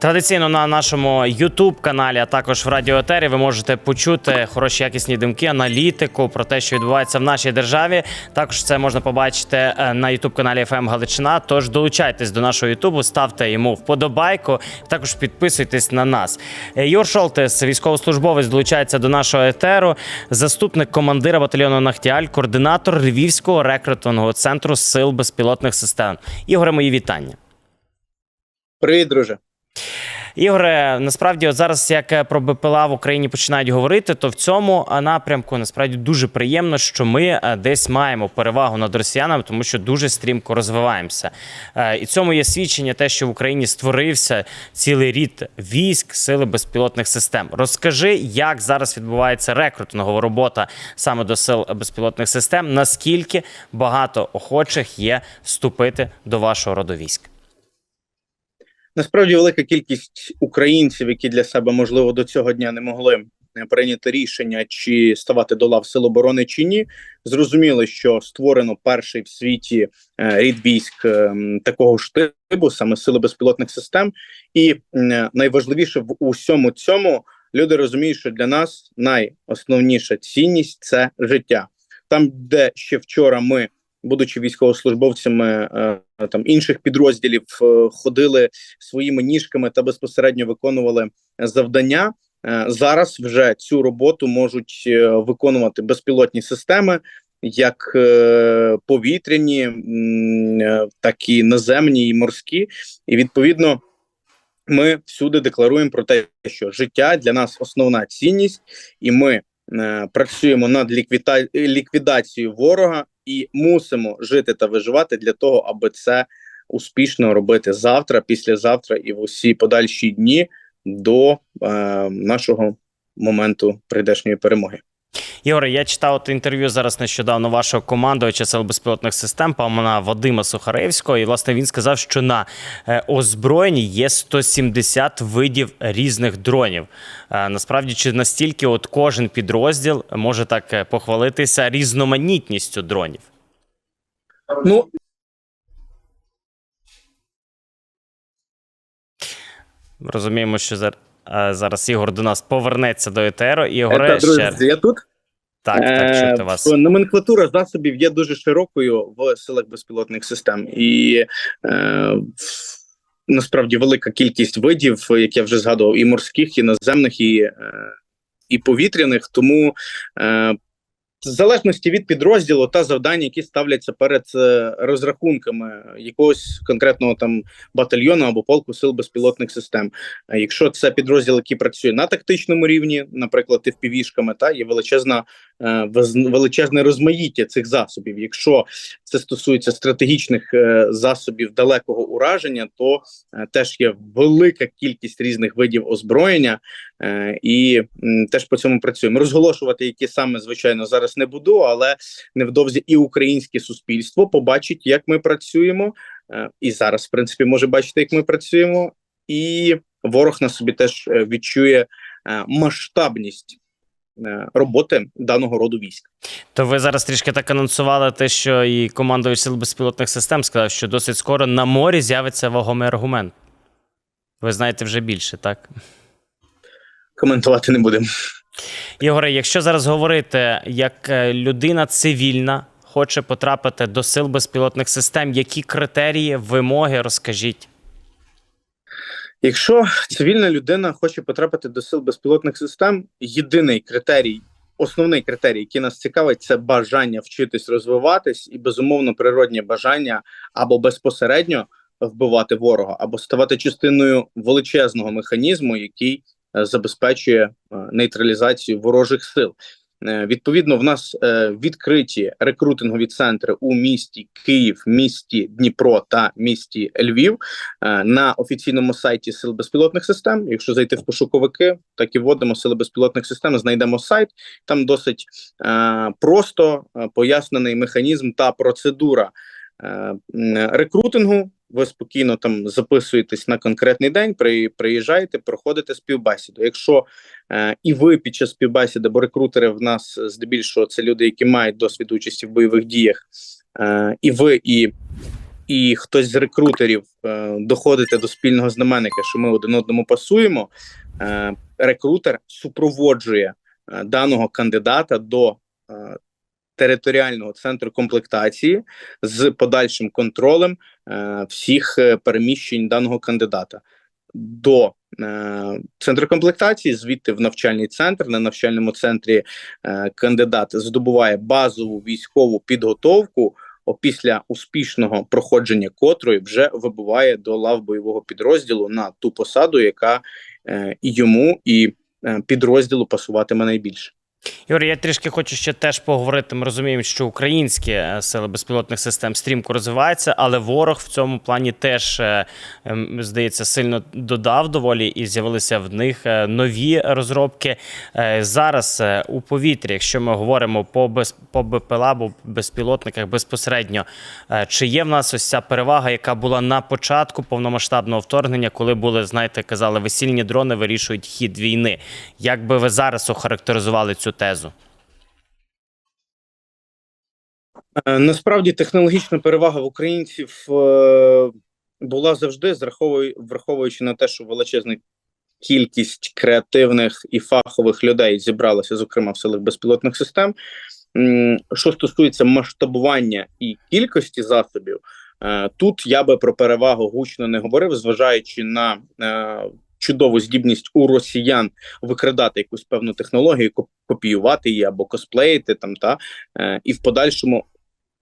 Традиційно на нашому youtube каналі, а також в радіоетері ви можете почути хороші якісні думки, аналітику про те, що відбувається в нашій державі. Також це можна побачити е, на youtube каналі FM Галичина. Тож долучайтесь до нашого ютубу, ставте йому вподобайку. Також підписуйтесь на нас. Е, Юр Шолтес, військовослужбовець, долучається до нашого етеру. Заступник командира батальйону Нахтіаль, координатор Львівського рекрутингового центру сил безпілотних систем. Ігоре, мої вітання. Привіт, друже. Ігоре, насправді, от зараз як е, про БПЛА в Україні починають говорити, то в цьому е, напрямку насправді дуже приємно, що ми е, десь маємо перевагу над росіянами, тому що дуже стрімко розвиваємося. І цьому є свідчення, те, що в Україні створився цілий рід військ сили безпілотних систем. Розкажи, як зараз відбувається рекрутингова робота саме до сил безпілотних систем, наскільки багато охочих є вступити до вашого роду військ? Насправді велика кількість українців, які для себе можливо до цього дня не могли е, прийняти рішення чи ставати до лав сил оборони чи ні, зрозуміли, що створено перший в світі е, рід військ е, такого ж типу, саме сили безпілотних систем. І найважливіше в усьому цьому люди розуміють, що для нас найосновніша цінність це життя. Там, де ще вчора ми. Будучи військовослужбовцями е, там інших підрозділів, е, ходили своїми ніжками та безпосередньо виконували завдання. Е, Зараз вже цю роботу можуть виконувати безпілотні системи, як повітряні, так і наземні і морські. І відповідно ми всюди декларуємо про те, що життя для нас основна цінність, і ми працюємо над ліквіда... ліквідацією ворога і мусимо жити та виживати для того, аби це успішно робити завтра, післязавтра і в усі подальші дні до е, нашого моменту прийдешньої перемоги. Ігоре, я читав от інтерв'ю зараз нещодавно вашого командувача сил безпілотних систем, пана Вадима Сухаревського. І власне він сказав, що на е, озброєнні є 170 видів різних дронів. Е, Насправді, чи настільки от кожен підрозділ може так е, похвалитися різноманітністю дронів? Ну Розуміємо, що зараз Ігор до нас повернеться до етеру. Ігоре, ще я тут. Так, так, Е, чути вас. Номенклатура засобів є дуже широкою в силах безпілотних систем, і е, насправді велика кількість видів, як я вже згадував, і морських, і наземних, і, е, і повітряних. Тому е, в залежності від підрозділу та завдань, які ставляться перед е, розрахунками якогось конкретного там батальйону або полку сил безпілотних систем. Якщо це підрозділ, який працює на тактичному рівні, наприклад, FPV-шками, та є величезна величезне розмаїття цих засобів. Якщо це стосується стратегічних е, засобів далекого ураження, то е, теж є велика кількість різних видів озброєння, е, і теж по цьому працюємо. Розголошувати, які саме звичайно зараз не буду, але невдовзі і українське суспільство побачить, як ми працюємо, е, і зараз, в принципі, може бачити, як ми працюємо, і ворог на собі теж е, відчує е, масштабність е, роботи даного роду військ. То ви зараз трішки так анонсували те, що і командувач сил безпілотних систем сказав, що досить скоро на морі з'явиться вагомий аргумент. Ви знаєте вже більше, так? Коментувати не будемо. Ігоре, якщо зараз говорити, як е, людина цивільна хоче потрапити до сил безпілотних систем, які критерії, вимоги, розкажіть. Якщо цивільна людина хоче потрапити до сил безпілотних систем, єдиний критерій, основний критерій, який нас цікавить, це бажання вчитись розвиватись і безумовно природнє бажання або безпосередньо вбивати ворога, або ставати частиною величезного механізму, який е, забезпечує е, нейтралізацію ворожих сил. Е, Відповідно, в нас е, відкриті рекрутингові центри у місті Київ, місті Дніпро та місті Львів е, на офіційному сайті Сил безпілотних систем. Якщо зайти в пошуковики, так і вводимо сили безпілотних систем, знайдемо сайт. Там досить просто пояснений механізм та процедура рекрутингу. Ви спокійно там записуєтесь на конкретний день, при, приїжджаєте, проходите співбесіду. Якщо е, і ви під час співбесіди, бо рекрутери в нас здебільшого це люди, які мають досвід участі в бойових діях, е, і ви і і хтось з рекрутерів е, доходите до спільного знаменника, що ми один одному пасуємо, е, рекрутер супроводжує е, даного кандидата до е, територіального центру комплектації з подальшим контролем е, всіх е, переміщень даного кандидата до е, центру комплектації, звідти в навчальний центр. На навчальному центрі е, кандидат здобуває базову військову підготовку. Опісля успішного проходження котрої вже вибуває до лав бойового підрозділу на ту посаду, яка е, і йому і е, підрозділу пасуватиме найбільше. Юрій, я трішки хочу ще теж поговорити. Ми розуміємо, що українські е, сили безпілотних систем стрімко розвиваються, але ворог в цьому плані теж е, ем, здається сильно додав доволі і з'явилися в них е, нові розробки. Зараз у повітрі, якщо ми говоримо по без по БПЛА, або безпілотниках безпосередньо, чи є в нас ось ця перевага, яка була на початку повномасштабного вторгнення, коли були, знаєте, казали, весільні дрони вирішують хід війни. Як би ви зараз охарактеризували цю тезу? Е, Насправді технологічна перевага в українців е, була завжди, враховуючи на те, що величезна кількість креативних і фахових людей зібралася, зокрема в силах безпілотних систем. Що стосується масштабування і кількості засобів, е, тут я би про перевагу гучно не говорив, зважаючи на чудову здібність у росіян викрадати якусь певну технологію, коп- копіювати її або косплеїти там та е, і в подальшому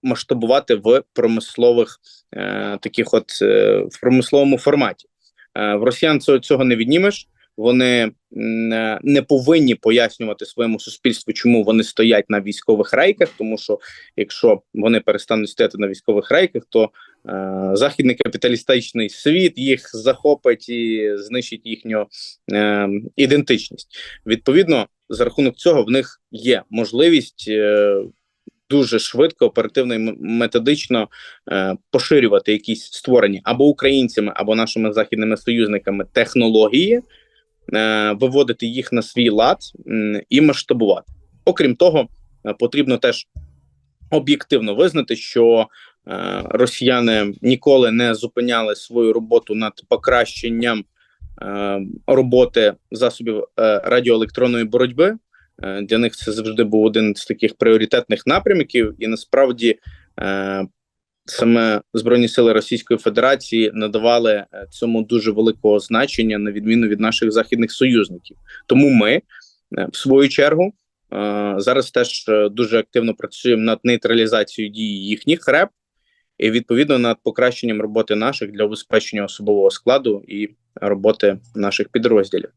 масштабувати в промислових е, таких, от е, в промисловому форматі. Е, в росіян цього, цього не віднімеш. Вони е, не повинні пояснювати своєму суспільству, чому вони стоять на військових рейках, тому що якщо вони перестануть стояти на військових рейках, то західний капіталістичний світ їх захопить і знищить їхню е, ідентичність. Відповідно, за рахунок цього в них є можливість е, дуже швидко, оперативно і методично е, поширювати якісь створені або українцями, або нашими західними союзниками технології, е, виводити їх на свій лад м, і масштабувати. Окрім того, е, потрібно теж об'єктивно визнати, що е, росіяни ніколи не зупиняли свою роботу над покращенням е, роботи засобів е, радіоелектронної боротьби. Е, Для них це завжди був один з таких пріоритетних напрямків, і насправді е, саме Збройні сили Російської Федерації надавали е, цьому дуже великого значення на відміну від наших західних союзників. Тому ми, е, в свою чергу, е, зараз теж е, дуже активно працюємо над нейтралізацією дії їхніх РЕП і відповідно над покращенням роботи наших для убезпечення особового складу і роботи наших підрозділів.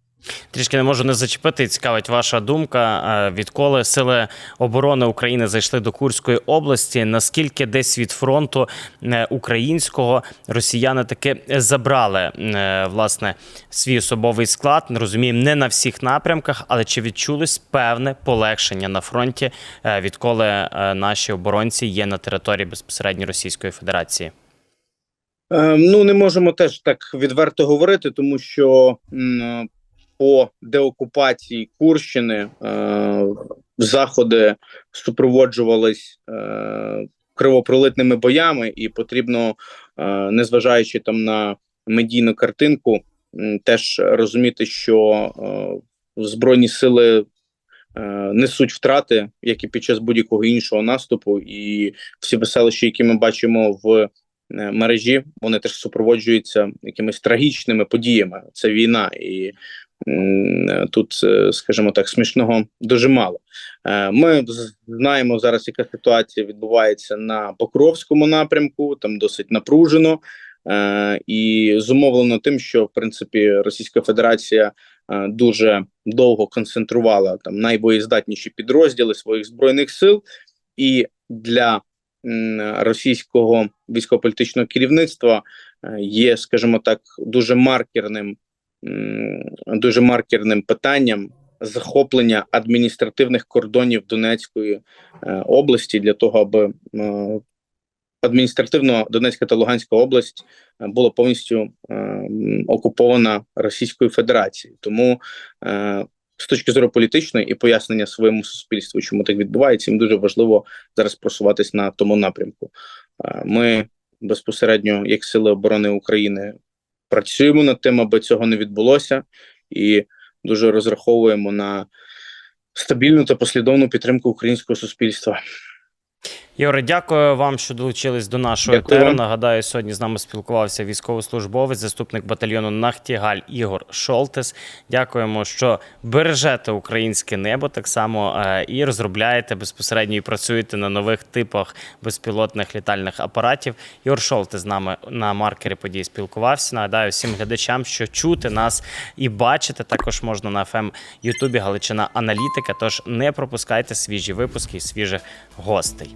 Трішки не можу не зачепити. Цікавить ваша думка. Е, Відколи сили оборони України зайшли до Курської області, наскільки десь від фронту е, українського росіяни таки забрали е, власне свій особовий склад? Розуміємо, не на всіх напрямках, але чи відчулось певне полегшення на фронті, відколи наші оборонці є на території безпосередньо Російської Федерації? Е, ну, не можемо теж так відверто говорити, тому що по деокупації Курщини е, заходи супроводжувались е, кривопролитними боями, і потрібно, е, незважаючи там на медійну картинку, теж розуміти, що е, збройні сили. е, Несуть втрати, як і під час будь-якого іншого наступу, і всі веселища, які ми бачимо в е, мережі, вони теж супроводжуються якимись трагічними подіями. Це війна, і тут, е, скажімо так, смішного дуже мало. Е, Ми знаємо зараз, яка ситуація відбувається на Покровському напрямку, там досить напружено. Е, і зумовлено тим, що в принципі Російська Федерація дуже довго концентрувала там найбоєздатніші підрозділи своїх збройних сил, і для російського військово-політичного керівництва є, скажімо так, дуже маркерним, дуже маркерним питанням захоплення адміністративних кордонів Донецької е, області для того, аби е, адміністративно Донецька та Луганська область е, була повністю окупована Російською Федерацією. Тому з точки зору політичної і пояснення своєму суспільству, чому так відбувається, їм дуже важливо зараз просуватись на тому напрямку. Ми безпосередньо як Сили оборони України працюємо над тим, аби цього не відбулося, і дуже розраховуємо на стабільну та послідовну підтримку українського суспільства. Ігоре, дякую вам, що долучились до нашого Дякую етеру. Нагадаю, сьогодні з нами спілкувався військовослужбовець, заступник батальйону Нахтігаль Ігор Шолтес. Дякуємо, що бережете українське небо так само е, і розробляєте безпосередньо і працюєте на нових типах безпілотних літальних апаратів. Ігор Шолтес з нами на маркері подій спілкувався. Нагадаю всім глядачам, що чути нас і бачити також можна на FM Ютубі Галичина Аналітика. Тож не пропускайте свіжі випуски і свіжих гостей.